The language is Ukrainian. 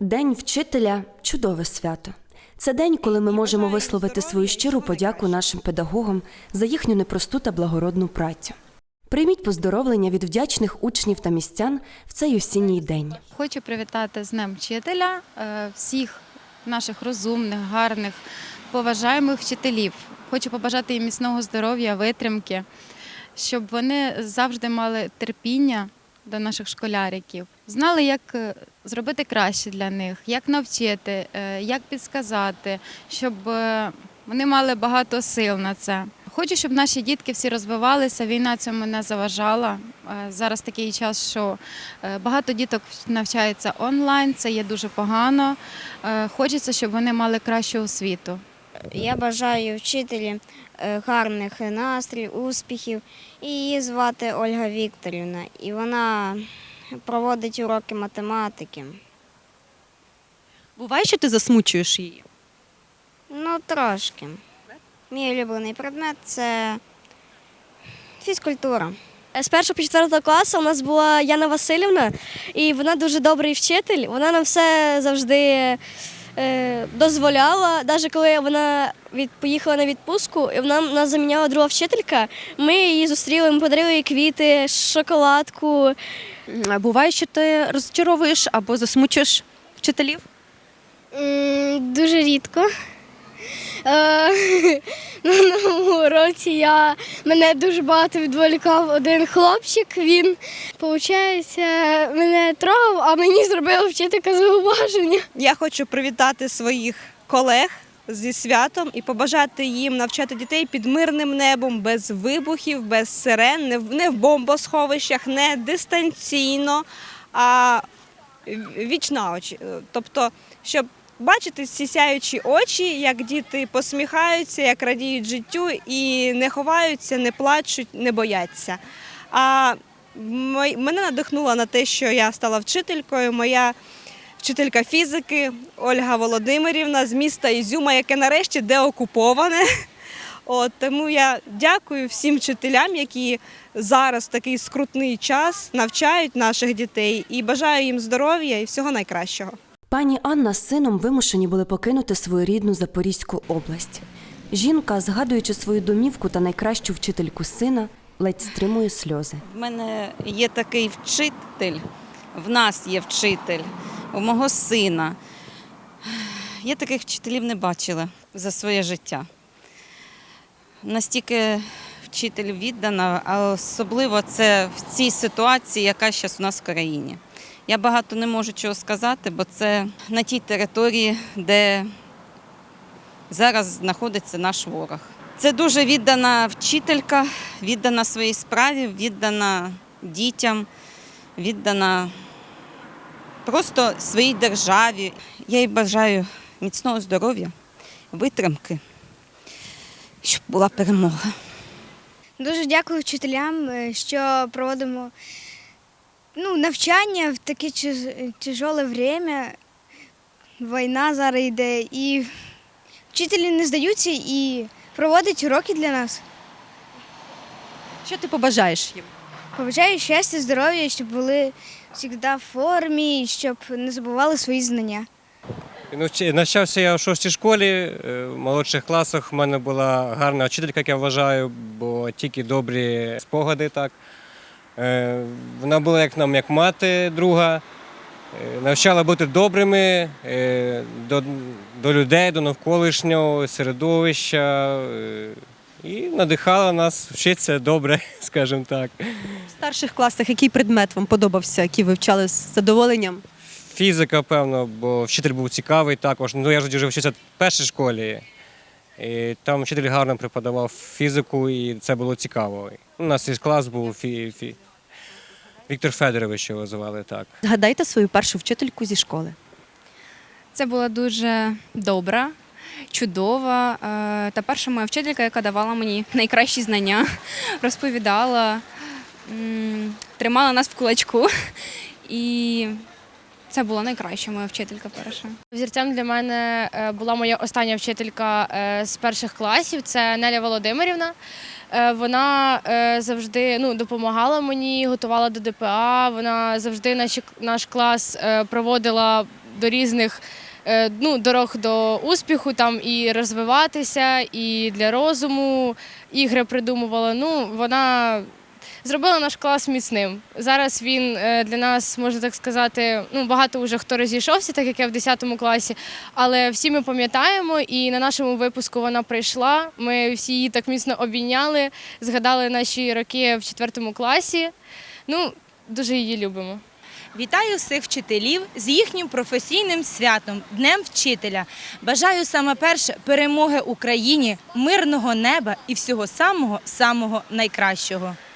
День вчителя чудове свято. Це день, коли ми можемо висловити свою щиру подяку нашим педагогам за їхню непросту та благородну працю. Прийміть поздоровлення від вдячних учнів та містян в цей осінній день. Хочу привітати з Днем вчителя е, всіх наших розумних, гарних, поважаємих вчителів. Хочу побажати їм міцного здоров'я, витримки, щоб вони завжди мали терпіння до наших школяриків, знали, як е, зробити краще для них, як навчити, е, як підсказати, щоб е, вони мали багато сил на це. Хочу, щоб наші дітки всі розвивалися. Війна цьому не заважала. Зараз такий час, що багато діток навчається онлайн. Це є дуже погано. Хочеться, щоб вони мали кращу освіту. Я бажаю вчителі е, гарних настроїв, успіхів. І її звати Ольга Вікторівна, і вона проводить уроки математики. Буває, що ти засмучуєш її? Ну, трошки. Мій улюблений предмет це фізкультура. З першого по четвертого класу у нас була Яна Васильівна, і вона дуже добрий вчитель. Вона нам все завжди е, дозволяла. Навіть коли вона від, поїхала на відпустку, і вона нас заміняла друга вчителька. Ми її зустріли, ми подарили їй квіти, шоколадку. Буває, що ти розчаровуєш або засмучуєш вчителів? Дуже рідко. Е, На новому році я мене дуже багато відволікав один хлопчик. Він, виходить, мене трогав, а мені зробила вчителька зауваження. Я хочу привітати своїх колег зі святом і побажати їм навчати дітей під мирним небом, без вибухів, без сирен, не в, не в бомбосховищах, не дистанційно, а віч на очі. Тобто, щоб бачити ці сяючі очі, як діти посміхаються, як радіють життю і не ховаються, не плачуть, не бояться. А мене надихнуло на те, що я стала вчителькою. Моя вчителька фізики Ольга Володимирівна з міста Ізюма, яке нарешті деокуповане. От, тому я дякую всім вчителям, які зараз в такий скрутний час навчають наших дітей і бажаю їм здоров'я і всього найкращого. Пані Анна з сином вимушені були покинути свою рідну Запорізьку область. Жінка, згадуючи свою домівку та найкращу вчительку сина, ледь стримує сльози. В мене є такий вчитель, в нас є вчитель, у мого сина. Я таких вчителів не бачила за своє життя. Настільки вчитель віддана, а особливо це в цій ситуації, яка зараз у нас в країні. Я багато не можу чого сказати, бо це на тій території, де зараз знаходиться наш ворог. Це дуже віддана вчителька, віддана своїй справі, віддана дітям, віддана просто своїй державі. Я їй бажаю міцного здоров'я, витримки, щоб була перемога. Дуже дякую вчителям, е, що проводимо ну, навчання в таке тяжоле время. Війна зараз йде, і вчителі не здаються і проводять уроки для нас. Що ти побажаєш їм? Побажаю щастя, здоров'я, щоб були завжди в формі, щоб не забували свої знання. Ну, Навчався я в шостій школі, е, в молодших класах в мене була гарна вчителька, як я вважаю, бо тільки добрі спогади. Так. Е, Вона була як нам, як мати друга, е, навчала бути добрими е, до, до людей, до навколишнього середовища і надихала нас вчитися добре, скажімо так. В старших класах який предмет вам подобався, який ви вчали з задоволенням? Фізика, певно, бо вчитель був цікавий також. Ну, я ж вже вчився в першій школі. І там вчитель гарно преподавав фізику, і це було цікаво. У нас і клас був фі, фі... Віктор Федорович його звали так. Згадайте свою першу вчительку зі школи. Це була дуже добра, чудова е, та перша моя вчителька, яка давала мені найкращі знання, розповідала, м, тримала нас в кулачку. І це була найкраща моя вчителька перша. Взірцем для мене е, була моя остання вчителька е, з перших класів. Це Неля Володимирівна. Е, Вона завжди ну, допомагала мені, готувала до ДПА. Вона завжди наші- наш клас проводила до різних ну, дорог до успіху, там і розвиватися, і для розуму ігри придумувала. Ну, вона зробила наш клас міцним. Зараз він е, для нас, можна так сказати, ну багато вже хто розійшовся, так як я в 10 класі. Але всі ми пам'ятаємо, і на нашому випуску вона прийшла. Ми всі її так міцно обійняли, згадали наші роки в 4 класі. Ну, дуже її любимо. Вітаю всіх вчителів з їхнім професійним святом Днем вчителя. Бажаю саме перше перемоги Україні, мирного неба і всього самого самого найкращого.